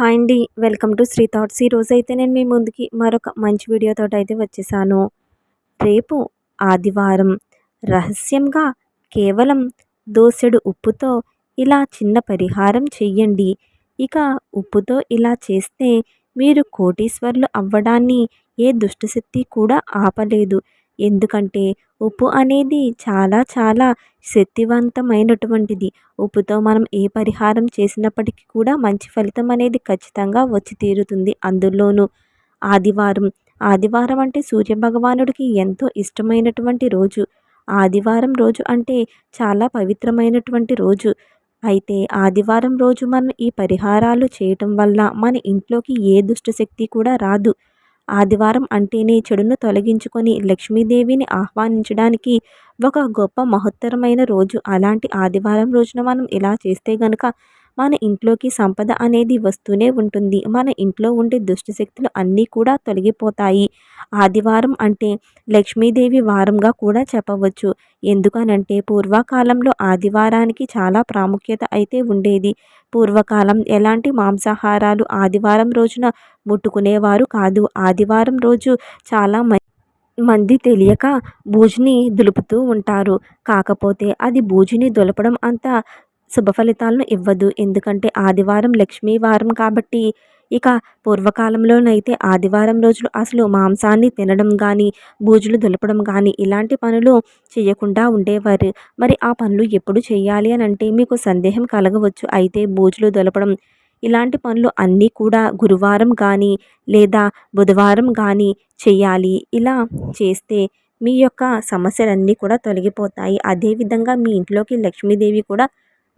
Hi అండి welcome to Shri thoughts. ఈరోజు అయితే నేను మీ ముందుకి మరొక మంచి వీడియోతో అయితే వచ్చేసాను. రేపు ఆదివారం రహస్యంగా కేవలం దోసెడు ఉప్పుతో ఇలా చిన్న పరిహారం చెయ్యండి. ఇక ఉప్పుతో ఇలా చేస్తే మీరు కోటీశ్వర్లు అవ్వడాన్ని ఏ దుష్టశక్తి కూడా ఆపలేదు. ఎందుకంటే ఉప్పు అనేది చాలా చాలా శక్తివంతమైనటువంటిది. ఉప్పుతో మనం ఏ పరిహారం చేసినప్పటికీ కూడా మంచి ఫలితం అనేది ఖచ్చితంగా వచ్చి తీరుతుంది అందులోనూ. ఆదివారం. ఆదివారం అంటే సూర్యభగవానుడికి ఎంతో ఇష్టమైనటువంటి రోజు. ఆదివారం రోజు అంటే చాలా పవిత్రమైనటువంటి రోజు. అయితే ఆదివారం రోజు మనం ఈ పరిహారాలు చేయటం వల్ల మన ఇంట్లోకి ఏ దుష్టశక్తి కూడా రాదు. ఆదివారం అంటేనే చెడును తొలగించుకొని లక్ష్మీదేవిని ఆహ్వానించడానికి ఒక గొప్ప మహత్తరమైన రోజు. అలాంటి ఆదివారం రోజున మనం ఇలా చేస్తే గనక మన ఇంట్లోకి సంపద అనేది వస్తూనే ఉంటుంది. మన ఇంట్లో ఉండే దుష్టశక్తులు అన్నీ కూడా తొలగిపోతాయి. ఆదివారం అంటే లక్ష్మీదేవి వారంగా కూడా చెప్పవచ్చు. ఎందుకనంటే పూర్వకాలంలో ఆదివారానికి చాలా ప్రాముఖ్యత అయితే ఉండేది. పూర్వకాలం ఎలాంటి మాంసాహారాలు ఆదివారం రోజున ముట్టుకునేవారు కాదు. ఆదివారం రోజు చాలా మంది తెలియక బూజుని దులుపుతూ ఉంటారు. కాకపోతే అది బూజుని దులపడం అంత శుభ ఫలితాలను ఇవ్వదు. ఎందుకంటే ఆదివారం లక్ష్మీ వారం కాబట్టి ఇక పూర్వకాలంలోనైతే ఆదివారం రోజులు అసలు మాంసాన్ని తినడం కానీ బూజులు దులపడం కానీ ఇలాంటి పనులు చేయకుండా ఉండేవారు. మరి ఆ పనులు ఎప్పుడు చేయాలి అని అంటే మీకు సందేహం కలగవచ్చు. అయితే బూజులు దులపడం ఇలాంటి పనులు అన్నీ కూడా గురువారం కానీ లేదా బుధవారం కానీ చేయాలి. ఇలా చేస్తే మీ యొక్క సమస్యలన్నీ కూడా తొలగిపోతాయి. అదేవిధంగా మీ ఇంట్లోకి లక్ష్మీదేవి కూడా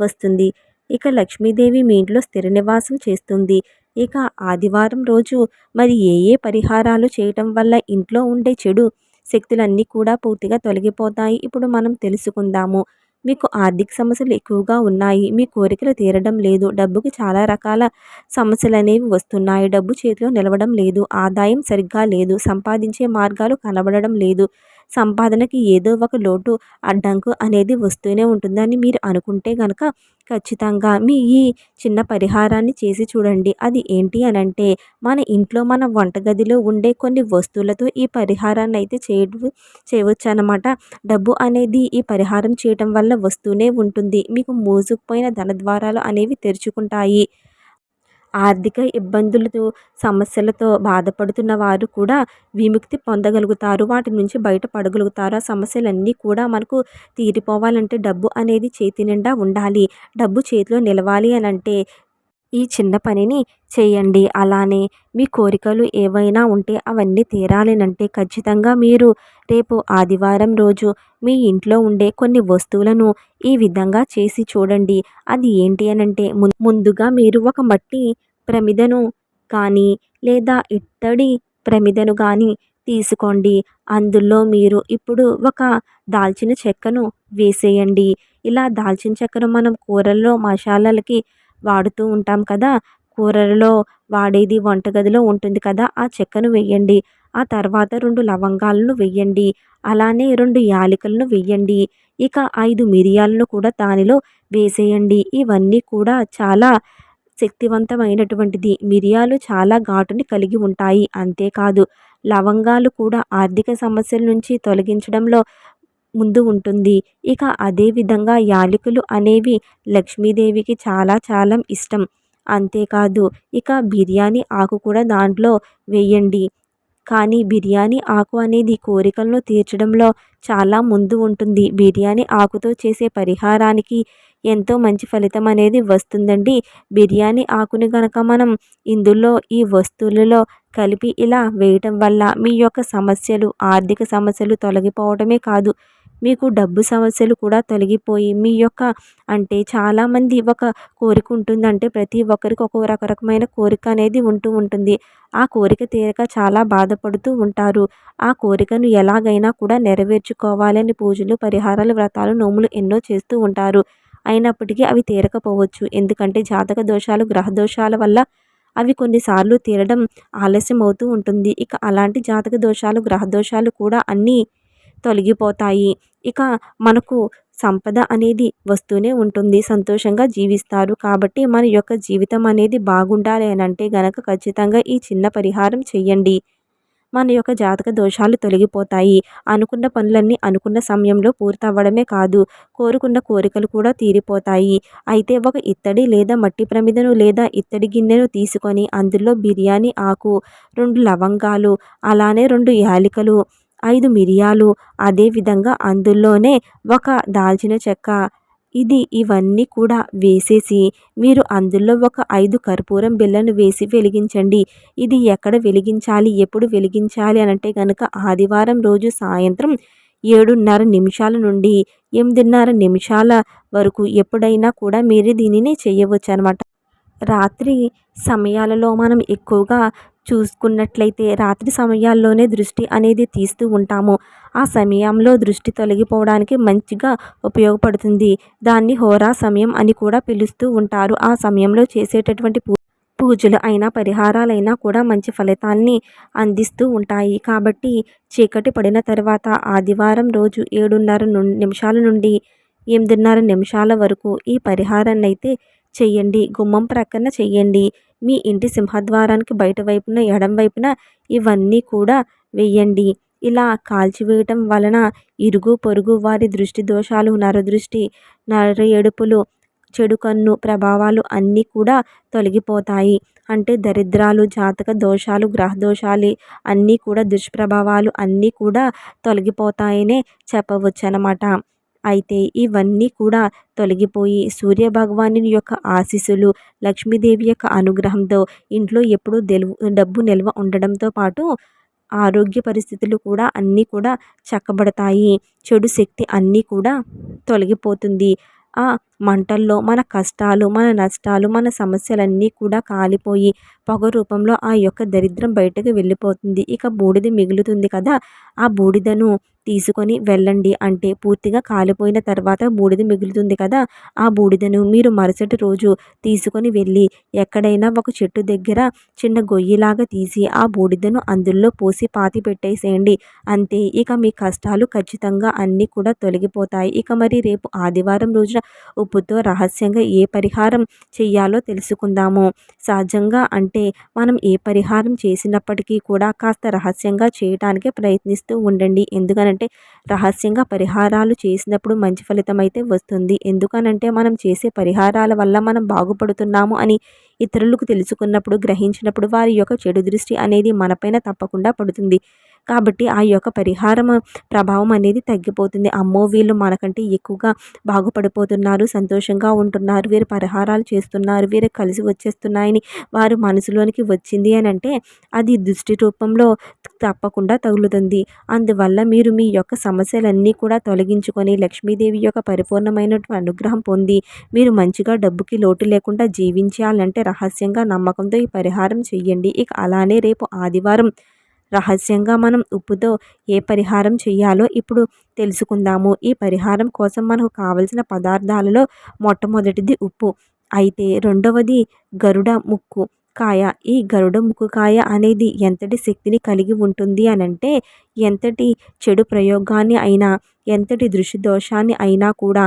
వస్తుంది. ఇక లక్ష్మీదేవి మీ ఇంట్లో స్థిర నివాసం చేస్తుంది. ఇక ఆదివారం రోజు మరి ఏ ఏ పరిహారాలు చేయటం వల్ల ఇంట్లో ఉండే చెడు శక్తులన్నీ కూడా పూర్తిగా తొలగిపోతాయి? ఇప్పుడు మనం తెలుసుకుందాము. మీకు ఆర్థిక సమస్యలు ఎక్కువగా ఉన్నాయి. మీ కోరికలు తీరడం లేదు. డబ్బుకి చాలా రకాల సమస్యలు అనేవి వస్తున్నాయి. డబ్బు చేతిలో నిలవడం లేదు. ఆదాయం సరిగ్గా లేదు. సంపాదించే మార్గాలు కనబడడం లేదు. సంపాదనకి ఏదో ఒక లోటు అడ్డంకు అనేది వస్తూనే ఉంటుందని మీరు అనుకుంటే కనుక ఖచ్చితంగా మీ ఈ చిన్న పరిహారాన్ని చేసి చూడండి. అది ఏంటి అని అంటే మన ఇంట్లో మన వంటగదిలో ఉండే కొన్ని వస్తువులతో ఈ పరిహారాన్ని అయితే చేయడం చేయవచ్చు అనమాట డబ్బు అనేది ఈ పరిహారం చేయటం వల్ల వస్తూనే ఉంటుంది. మీకు మోసుకుపోయిన ధన ద్వారాలు అనేవి తెరుచుకుంటాయి. ఆర్థిక ఇబ్బందులతో సమస్యలతో బాధపడుతున్న వారు కూడా విముక్తి పొందగలుగుతారు. వాటి నుంచి బయటపడగలుగుతారు ఆ సమస్యలన్నీ కూడా మనకు తీరిపోవాలంటే డబ్బు అనేది చేతి నిండా ఉండాలి. డబ్బు చేతిలో నిలవాలి అని అంటే ఈ చిన్న పనిని చేయండి. అలానే మీ కోరికలు ఏవైనా ఉంటే అవన్నీ తీరాలనంటే ఖచ్చితంగా మీరు రేపు ఆదివారం రోజు మీ ఇంట్లో ఉండే కొన్ని వస్తువులను ఈ విధంగా చేసి చూడండి. అది ఏంటి అనంటే ముందుగా మీరు ఒక మట్టి ప్రమిదను కానీ లేదా ఇత్తడి ప్రమిదను కానీ తీసుకోండి. అందులో మీరు ఇప్పుడు ఒక దాల్చిన చెక్కను వేసేయండి. ఇలా దాల్చిన చెక్కను మనం కూరల్లో మసాలాలకి వాడుతూ ఉంటాం కదా. కూరలలో వాడేది వంటగదిలో ఉంటుంది కదా. ఆ చెక్కను వేయండి. ఆ తర్వాత రెండు లవంగాలను వెయ్యండి అలానే రెండు యాలకులను వెయ్యండి ఇక ఐదు మిరియాలను కూడా దానిలో వేసేయండి. ఇవన్నీ కూడా చాలా శక్తివంతమైనటువంటిది. మిరియాలు చాలా ఘాటుని కలిగి ఉంటాయి. అంతేకాదు లవంగాలు కూడా ఆర్థిక సమస్యల నుంచి తొలగించడంలో ముందు ఉంటుంది. ఇక అదేవిధంగా యాలకులు అనేవి లక్ష్మీదేవికి చాలా చాలా ఇష్టం. అంతేకాదు ఇక బిర్యానీ ఆకు కూడా దాంట్లో వేయండి. కానీ బిర్యానీ ఆకు అనేది కోరికలను తీర్చడంలో చాలా ముందు ఉంటుంది. బిర్యానీ ఆకుతో చేసే పరిహారానికి ఎంతో మంచి ఫలితం అనేది వస్తుందండి. బిర్యానీ ఆకుని కనుక మనం ఇందులో ఈ వస్తువులలో కలిపి ఇలా వేయటం వల్ల మీ యొక్క సమస్యలు ఆర్థిక సమస్యలు తొలగిపోవడమే కాదు. మీకు డబ్బు సమస్యలు కూడా తొలగిపోయి మీ యొక్క అంటే చాలామంది ఒక కోరిక ఉంటుందంటే ప్రతి ఒక్కరికి ఒక రకరకమైన కోరిక అనేది ఉంటూ ఉంటుంది. ఆ కోరిక తీరక చాలా బాధపడుతూ ఉంటారు. ఆ కోరికను ఎలాగైనా కూడా నెరవేర్చుకోవాలని పూజలు పరిహారాలు వ్రతాలు నోములు ఎన్నో చేస్తూ ఉంటారు. అయినప్పటికీ అవి తీరకపోవచ్చు. ఎందుకంటే జాతక దోషాలు గ్రహ దోషాల వల్ల అవి కొన్నిసార్లు తీరడం ఆలస్యం అవుతూ ఉంటుంది. ఇక అలాంటి జాతక దోషాలు గ్రహ దోషాలు కూడా అన్నీ తొలగిపోతాయి. ఇక మనకు సంపద అనేది వస్తూనే ఉంటుంది. సంతోషంగా జీవిస్తారు. కాబట్టి మన యొక్క జీవితం అనేది బాగుండాలి అని అంటే గనక ఖచ్చితంగా ఈ చిన్న పరిహారం చేయండి. మన యొక్క జాతక దోషాలు తొలగిపోతాయి. అనుకున్న పనులన్నీ అనుకున్న సమయంలో పూర్తవ్వడమే కాదు కోరుకున్న కోరికలు కూడా తీరిపోతాయి. అయితే ఒక ఇత్తడి లేదా మట్టి ప్రమిదను లేదా ఇత్తడి గిన్నెను తీసుకొని అందులో బిర్యానీ ఆకు రెండు లవంగాలు అలానే రెండు యాలికలు ఐదు మిరియాలు. అదేవిధంగా అందులోనే ఒక దాల్చిన చెక్క. ఇది ఇవన్నీ కూడా వేసేసి మీరు అందులో ఒక ఐదు కర్పూరం బిళ్ళను వేసి వెలిగించండి. ఇది ఎక్కడ వెలిగించాలి? ఎప్పుడు వెలిగించాలి? అనంటే అంటే కనుక ఆదివారం రోజు సాయంత్రం ఏడున్నర నిమిషాల నుండి ఎనిమిదిన్నర నిమిషాల వరకు ఎప్పుడైనా కూడా మీరు దీనిని చేయవచ్చు అనమాట రాత్రి సమయాలలో మనం ఎక్కువగా చూసుకున్నట్లయితే రాత్రి సమయాల్లోనే దృష్టి అనేది తీస్తూ ఉంటాము. ఆ సమయంలో దృష్టి తొలగిపోవడానికి మంచిగా ఉపయోగపడుతుంది. దాన్ని హోరా సమయం అని కూడా పిలుస్తూ ఉంటారు. ఆ సమయంలో చేసేటటువంటి పూ పూజలు అయినా పరిహారాలైనా కూడా మంచి ఫలితాన్ని అందిస్తూ ఉంటాయి. కాబట్టి చీకటి పడిన తర్వాత ఆదివారం రోజు ఏడున్నర నిమిషాల నుండి ఎనిమిదిన్నర నిమిషాల వరకు ఈ పరిహారాన్ని అయితే చెయ్యండి గుమ్మం ప్రక్కన చెయ్యండి. మీ ఇంటి సింహద్వారానికి బయట వైపున ఎడం వైపున ఇవన్నీ కూడా వేయండి ఇలా కాల్చివేయటం వలన ఇరుగు పొరుగు వారి దృష్టి దోషాలు నరదృష్టి నర ఎడుపులు చెడు కన్ను ప్రభావాలు అన్నీ కూడా తొలగిపోతాయి. అంటే దరిద్రాలు జాతక దోషాలు గ్రహ దోషాలు అన్నీ కూడా దుష్ప్రభావాలు అన్నీ కూడా తొలగిపోతాయనే చెప్పవచ్చు అన్నమాట అయితే ఇవన్నీ కూడా తొలగిపోయి సూర్యభగవాను యొక్క ఆశీస్సులు లక్ష్మీదేవి యొక్క అనుగ్రహంతో ఇంట్లో ఎప్పుడూ డబ్బు నిల్వ ఉండడంతో పాటు ఆరోగ్య పరిస్థితులు కూడా అన్నీ కూడా చక్కబడతాయి. చెడు శక్తి అన్నీ కూడా తొలగిపోతుంది. ఆ మంటల్లో మన కష్టాలు మన నష్టాలు మన సమస్యలన్నీ కూడా కాలిపోయి పొగ రూపంలో ఆ యొక్క దరిద్రం బయటకు వెళ్ళిపోతుంది. ఇక బూడిద మిగులుతుంది కదా. ఆ బూడిదను తీసుకొని వెళ్ళండి అంటే పూర్తిగా కాలిపోయిన తర్వాత బూడిద మిగులుతుంది కదా. ఆ బూడిదను మీరు మరుసటి రోజు తీసుకొని వెళ్ళి ఎక్కడైనా ఒక చెట్టు దగ్గర చిన్న గొయ్యిలాగా తీసి ఆ బూడిదను అందులో పోసి పాతి పెట్టేసేయండి. అంతే. ఇక మీ కష్టాలు ఖచ్చితంగా అన్నీ కూడా తొలగిపోతాయి. ఇక మరి రేపు ఆదివారం రోజున ఉప్పుతో రహస్యంగా ఏ పరిహారం చెయ్యాలో తెలుసుకుందాము. సహజంగా అంటే మనం ఏ పరిహారం చేసినప్పటికీ కూడా కాస్త రహస్యంగా చేయటానికి ప్రయత్నిస్తూ ఉండండి. ఎందుకనంటే రహస్యంగా పరిహారాలు చేసినప్పుడు మంచి ఫలితం అయితే వస్తుంది. ఎందుకనంటే మనం చేసే పరిహారాల వల్ల మనం బాగుపడుతున్నాము అని ఇతరులకు తెలుసుకున్నప్పుడు గ్రహించినప్పుడు వారి యొక్క చెడు దృష్టి అనేది మనపైన తప్పకుండా పడుతుంది. కాబట్టి ఆ యొక్క పరిహారం ప్రభావం అనేది తగ్గిపోతుంది. అమ్మో వీళ్ళు మనకంటే ఎక్కువగా బాగుపడిపోతున్నారు సంతోషంగా ఉంటున్నారు వీరు పరిహారాలు చేస్తున్నారు వీరు కలిసి వచ్చేస్తున్నాయని వారు మనసులోనికి వచ్చింది అని అంటే అది దృష్టి రూపంలో తప్పకుండా తగులుతుంది. అందువల్ల మీరు మీ యొక్క సమస్యలన్నీ కూడా తొలగించుకొని లక్ష్మీదేవి యొక్క పరిపూర్ణమైనటువంటి అనుగ్రహం పొంది మీరు మంచిగా డబ్బుకి లోటు లేకుండా జీవించాలంటే రహస్యంగా నమ్మకంతో ఈ పరిహారం చెయ్యండి. ఇక అలానే రేపు ఆదివారం రహస్యంగా మనం ఉప్పుతో ఏ పరిహారం చేయాలో ఇప్పుడు తెలుసుకుందాము. ఈ పరిహారం కోసం మనకు కావలసిన పదార్థాలలో మొట్టమొదటిది ఉప్పు. అయితే రెండవది గరుడ ముక్కు. కాయ. ఈ గరుడ ముక్కు కాయ అనేది ఎంతటి శక్తిని కలిగి ఉంటుంది అని అంటే ఎంతటి చెడు ప్రయోగాన్ని అయినా ఎంతటి దృష్టి దోషాన్ని అయినా కూడా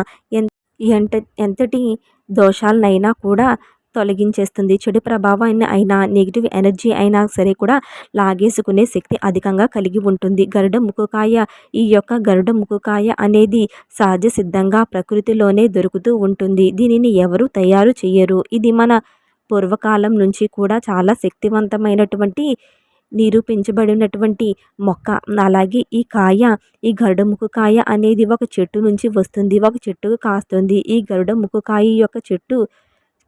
ఎంత ఎంతటి దోషాలనైనా కూడా తొలగించేస్తుంది. చెడు ప్రభావాన్ని అయినా నెగిటివ్ ఎనర్జీ అయినా సరే కూడా లాగేసుకునే శక్తి అధికంగా కలిగి ఉంటుంది. గరుడ ముక్కుకాయ ఈ యొక్క గరుడ ముక్కుకాయ అనేది సహజ సిద్ధంగా ప్రకృతిలోనే దొరుకుతూ ఉంటుంది. దీనిని ఎవరు తయారు చేయరు ఇది మన పూర్వకాలం నుంచి కూడా చాలా శక్తివంతమైనటువంటి నిరూపించబడినటువంటి మొక్క. అలాగే ఈ కాయ ఈ గరుడ ముక్కుకాయ అనేది ఒక చెట్టు నుంచి వస్తుంది. ఒక చెట్టుకు కాస్తుంది. ఈ గరుడ ముక్కుకాయ యొక్క చెట్టు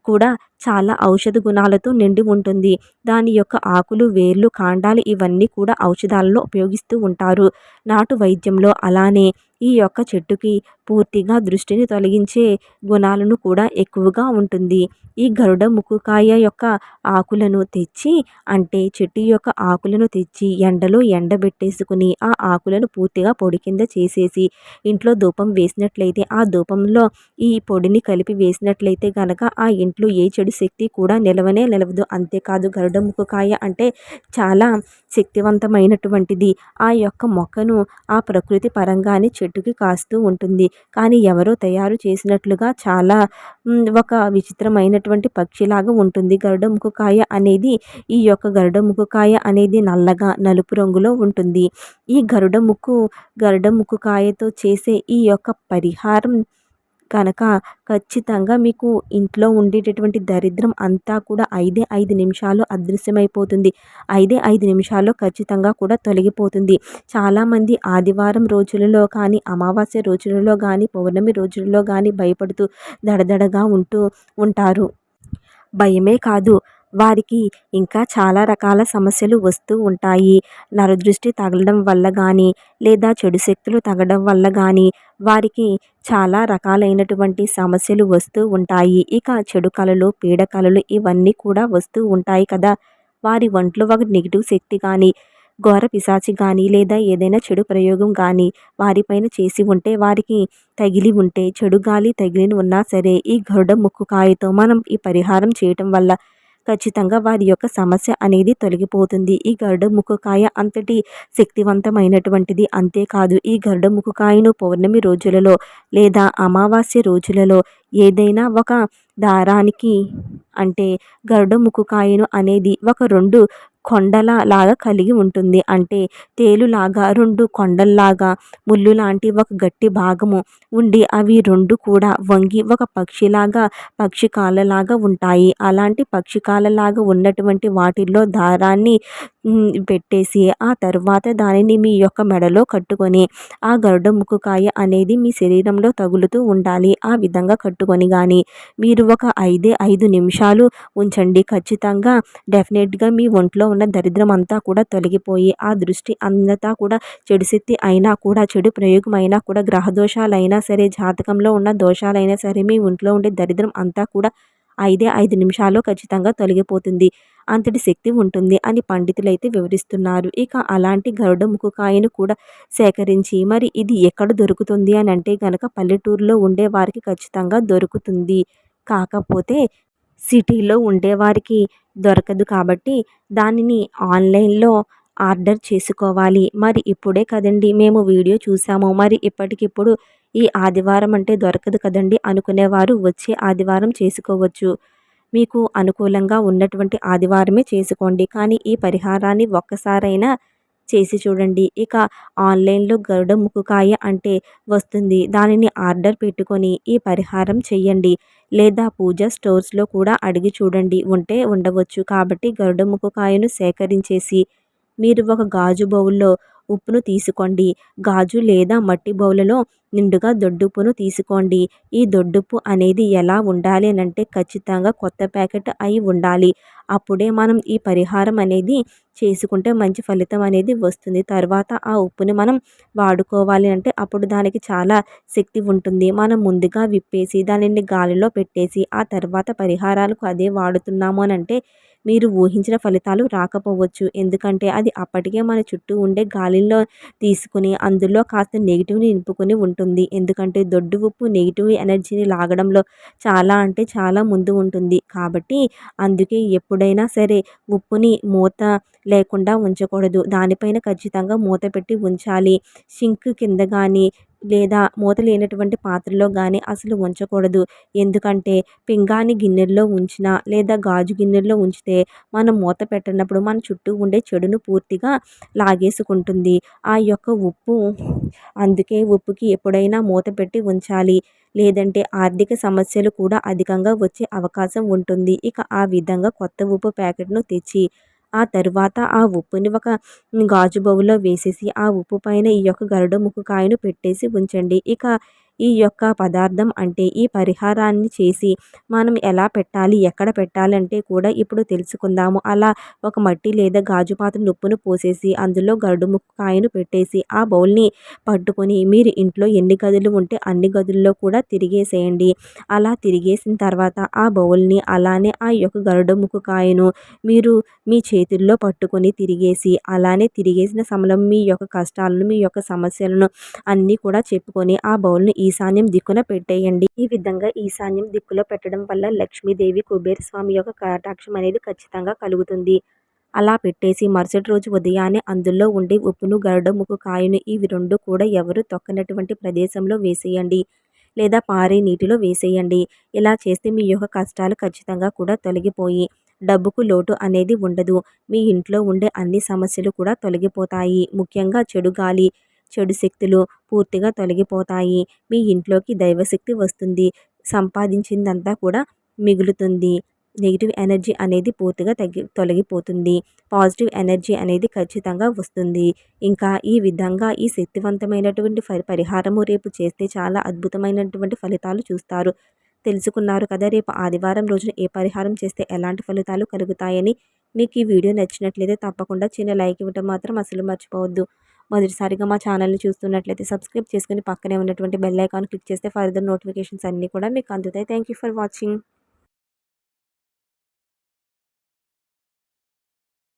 కూడా చాలా ఔషధ గుణాలతో నిండి ఉంటుంది. దాని యొక్క ఆకులు వేర్లు కాండాలు ఇవన్నీ కూడా ఔషధాలలో ఉపయోగిస్తూ ఉంటారు. నాటు వైద్యంలో అలానే ఈ యొక్క చెట్టుకి పూర్తిగా దృష్టిని తొలగించే గుణాలను కూడా ఎక్కువగా ఉంటుంది. ఈ గరుడ ముక్కుకాయ యొక్క ఆకులను తెచ్చి అంటే చెట్టు యొక్క ఆకులను తెచ్చి ఎండలో ఎండబెట్టేసుకుని ఆ ఆకులను పూర్తిగా పొడి కింద చేసేసి ఇంట్లో ధూపం వేసినట్లయితే ఆ ధూపంలో ఈ పొడిని కలిపి వేసినట్లయితే గనక ఆ ఇంట్లో ఏ చెడు చెడు శక్తి కూడా నిలవనే నిలవదు. అంతేకాదు గరుడ ముఖకాయ అంటే చాలా శక్తివంతమైనటువంటిది. ఆ యొక్క మొక్కను ఆ ప్రకృతి పరంగానే చెట్టుకి కాస్తూ ఉంటుంది. కానీ ఎవరో తయారు చేసినట్లుగా చాలా ఒక విచిత్రమైనటువంటి పక్షిలాగా ఉంటుంది. గరుడముఖకాయ అనేది ఈ యొక్క గరుడ ముఖకాయ అనేది నల్లగా నలుపు రంగులో ఉంటుంది. ఈ గరుడ ముక్కు గరుడ ముక్కుకాయతో చేసే ఈ యొక్క పరిహారం కనుక ఖచ్చితంగా మీకు ఇంట్లో ఉండేటటువంటి దరిద్రం అంతా కూడా ఐదే ఐదు నిమిషాలు అదృశ్యమైపోతుంది. ఐదే ఐదు నిమిషాల్లో ఖచ్చితంగా కూడా తొలగిపోతుంది. చాలామంది ఆదివారం రోజులలో కానీ అమావాస్య రోజులలో కానీ పౌర్ణమి రోజులలో కానీ భయపడుతూ దడదడగా ఉంటూ ఉంటారు. భయమే కాదు. వారికి ఇంకా చాలా రకాల సమస్యలు వస్తూ ఉంటాయి. నరదృష్టి తగలడం వల్ల కానీ లేదా చెడు శక్తులు తగలడం వల్ల కానీ వారికి చాలా రకాలైనటువంటి సమస్యలు వస్తూ ఉంటాయి. ఇక చెడు కళలు పీడ కళలు ఇవన్నీ కూడా వస్తూ ఉంటాయి కదా! వారి ఒంట్లో ఒక నెగిటివ్ శక్తి కానీ ఘోర పిశాచి కానీ లేదా ఏదైనా చెడు ప్రయోగం కానీ వారిపైన చేసి ఉంటే వారికి తగిలి ఉంటే చెడు గాలి తగిలిన ఉన్నా సరే ఈ గరుడ ముక్కు కాయతో మనం ఈ పరిహారం చేయటం వల్ల ఖచ్చితంగా వారి యొక్క సమస్య అనేది తొలగిపోతుంది. ఈ గరుడ ముఖకాయ అంతటి శక్తివంతమైనటువంటిది అంతేకాదు. ఈ గరుడ ముఖకాయను పౌర్ణమి రోజులలో లేదా అమావాస్య రోజులలో ఏదైనా ఒక దారానికి అంటే గరుడ ముక్కుకాయను అనేది ఒక రెండు కొండల లాగా కలిగి ఉంటుంది. అంటే తేలులాగా రెండు కొండల్లాగా ముళ్ళు లాంటి ఒక గట్టి భాగము ఉండి అవి రెండు కూడా వంగి ఒక పక్షిలాగా పక్షి కాళ్ళలాగా ఉంటాయి. అలాంటి పక్షి కాళ్ళలాగా ఉన్నటువంటి వాటిల్లో దారాన్ని పెట్టేసి ఆ తర్వాత దానిని మీ యొక్క మెడలో కట్టుకొని ఆ గరుడ ముక్కుకాయ అనేది మీ శరీరంలో తగులుతూ ఉండాలి. ఆ విధంగా కట్టు పట్టుకొని కానీ మీరు ఒక ఐదే ఐదు నిమిషాలు ఉంచండి. ఖచ్చితంగా డెఫినెట్గా మీ ఒంట్లో ఉన్న దరిద్రం అంతా కూడా తొలగిపోయి ఆ దృష్టి అంతా కూడా చెడు శక్తి అయినా కూడా చెడు ప్రయోగం అయినా కూడా గ్రహ దోషాలైనా సరే జాతకంలో ఉన్న దోషాలైనా సరే మీ ఒంట్లో ఉండే దరిద్రం అంతా కూడా ఐదే ఐదు నిమిషాల్లో ఖచ్చితంగా తొలగిపోతుంది. అంతటి శక్తి ఉంటుంది అని పండితులు అయితే వివరిస్తున్నారు. ఇక అలాంటి గరుడ ముఖకాయను కూడా సేకరించి మరి ఇది ఎక్కడ దొరుకుతుంది అని అంటే కనుక పల్లెటూరులో ఉండే వారికి ఖచ్చితంగా దొరుకుతుంది. కాకపోతే సిటీలో ఉండేవారికి దొరకదు కాబట్టి దానిని ఆన్లైన్లో ఆర్డర్ చేసుకోవాలి. మరి ఇప్పుడే కదండి మేము వీడియో చూసాము. మరి ఇప్పటికిప్పుడు ఈ ఆదివారం అంటే దొరకదు కదండి అనుకునేవారు వచ్చే ఆదివారం చేసుకోవచ్చు. మీకు అనుకూలంగా ఉన్నటువంటి ఆదివారమే చేసుకోండి. కానీ ఈ పరిహారాన్ని ఒక్కసారైనా చేసి చూడండి. ఇక ఆన్లైన్లో గరుడ ముక్కుకాయ అంటే వస్తుంది. దానిని ఆర్డర్ పెట్టుకొని ఈ పరిహారం చేయండి లేదా పూజ స్టోర్స్లో కూడా అడిగి చూడండి. ఉంటే ఉండవచ్చు. కాబట్టి గరుడ ముక్కుకాయను సేకరించేసి మీరు ఒక గాజు బౌల్లో ఉప్పును తీసుకోండి. గాజు లేదా మట్టి బౌలలో నిండుగా దొడ్డుప్పును తీసుకోండి. ఈ దొడ్డుప్పు అనేది ఎలా ఉండాలి అని అంటే ఖచ్చితంగా కొత్త ప్యాకెట్ అయి ఉండాలి. అప్పుడే మనం ఈ పరిహారం అనేది చేసుకుంటే మంచి ఫలితం అనేది వస్తుంది. తర్వాత ఆ ఉప్పుని మనం వాడుకోవాలి అంటే అప్పుడు దానికి చాలా శక్తి ఉంటుంది. మనం ముందుగా విప్పేసి దానిని గాలిలో పెట్టేసి ఆ తర్వాత పరిహారాలకు అదే వాడుతున్నాము అని అంటే మీరు ఊహించిన ఫలితాలు రాకపోవచ్చు. ఎందుకంటే అది అప్పటికే మన చుట్టూ ఉండే గాలిలో తీసుకుని అందులో కాస్త నెగిటివ్ని నింపుకొని ఉంటుంది. ఎందుకంటే దొడ్డు ఉప్పు నెగిటివ్ ఎనర్జీని లాగడంలో చాలా అంటే చాలా ముందు ఉంటుంది. కాబట్టి అందుకే ఎప్పుడైనా సరే ఉప్పుని మూత లేకుండా ఉంచకూడదు. దానిపైన ఖచ్చితంగా మూత పెట్టి ఉంచాలి. సింక్ కింద కానీ లేదా మూత లేనటువంటి పాత్రలో కానీ అసలు ఉంచకూడదు. ఎందుకంటే పింగాణి గిన్నెల్లో ఉంచిన లేదా గాజు గిన్నెల్లో ఉంచితే మనం మూత పెట్టినప్పుడు మన చుట్టూ ఉండే చెడును పూర్తిగా లాగేసుకుంటుంది. ఆ యొక్క ఉప్పు అందుకే ఉప్పుకి ఎప్పుడైనా మూత పెట్టి ఉంచాలి. లేదంటే ఆర్థిక సమస్యలు కూడా అధికంగా వచ్చే అవకాశం ఉంటుంది. ఇక ఆ విధంగా కొత్త ఉప్పు ప్యాకెట్ను తెచ్చి ఆ తరువాత ఆ ఉప్పుని ఒక గాజు బౌల్లో వేసేసి ఆ ఉప్పు పైన ఈ యొక్క గరుడ ముక్కు కాయను పెట్టేసి ఉంచండి. ఇక ఈ యొక్క పదార్థం అంటే ఈ పరిహారాన్ని చేసి మనం ఎలా పెట్టాలి ఎక్కడ పెట్టాలంటే కూడా ఇప్పుడు తెలుసుకుందాము. అలా ఒక మట్టి లేదా గాజు పాత్ర ఉప్పును పోసేసి అందులో గరుడు ముక్కు కాయను పెట్టేసి ఆ బౌల్ని పట్టుకొని మీరు ఇంట్లో ఎన్ని గదులు ఉంటే అన్ని గదుల్లో కూడా తిరిగేసేయండి. అలా తిరిగేసిన తర్వాత ఆ బౌల్ని అలానే ఆ యొక్క గరుడు ముక్కు కాయను మీరు మీ చేతుల్లో పట్టుకొని తిరిగేసి అలానే తిరిగేసిన సమయంలో మీ యొక్క కష్టాలను మీ యొక్క సమస్యలను అన్నీ కూడా చెప్పుకొని ఆ బౌల్ని ఈశాన్యం దిక్కున పెట్టేయండి. ఈ విధంగా ఈశాన్యం దిక్కులో పెట్టడం వల్ల లక్ష్మీదేవి కుబేర స్వామి యొక్క కటాక్షం అనేది ఖచ్చితంగా కలుగుతుంది. అలా పెట్టేసి మరుసటి రోజు ఉదయాన్నే అందులో ఉండే ఉప్పును గరుడముఖ కాయను ఇవి రెండు కూడా ఎవరు తొక్కనటువంటి ప్రదేశంలో వేసేయండి లేదా పారే నీటిలో వేసేయండి. ఇలా చేస్తే మీ యొక్క కష్టాలు ఖచ్చితంగా కూడా తొలగిపోయి డబ్బుకు లోటు అనేది ఉండదు. మీ ఇంట్లో ఉండే అన్ని సమస్యలు కూడా తొలగిపోతాయి. ముఖ్యంగా చెడు గాలి చెడు శక్తులు పూర్తిగా తొలగిపోతాయి. మీ ఇంట్లోకి దైవశక్తి వస్తుంది. సంపాదించిందంతా కూడా మిగులుతుంది. నెగిటివ్ ఎనర్జీ అనేది పూర్తిగా తగ్గి తొలగిపోతుంది. పాజిటివ్ ఎనర్జీ అనేది ఖచ్చితంగా వస్తుంది. ఇంకా ఈ విధంగా ఈ శక్తివంతమైనటువంటి పరిహారము రేపు చేస్తే చాలా అద్భుతమైనటువంటి ఫలితాలు చూస్తారు. తెలుసుకున్నారు కదా రేపు ఆదివారం రోజున ఏ పరిహారం చేస్తే ఎలాంటి ఫలితాలు కలుగుతాయని. మీకు ఈ వీడియో నచ్చినట్లయితే తప్పకుండా చిన్న లైక్ ఇవ్వడం మాత్రం అసలు మర్చిపోవద్దు. మొదటిసారిగా మా ఛానల్ని చూస్తున్నట్లయితే సబ్స్క్రైబ్ చేసుకుని పక్కనే ఉన్నటువంటి బెల్ ఐకాన్ క్లిక్ చేస్తే ఫర్దర్ నోటిఫికేషన్స్ అన్నీ కూడా మీకు అందుతాయి. Thank you for watching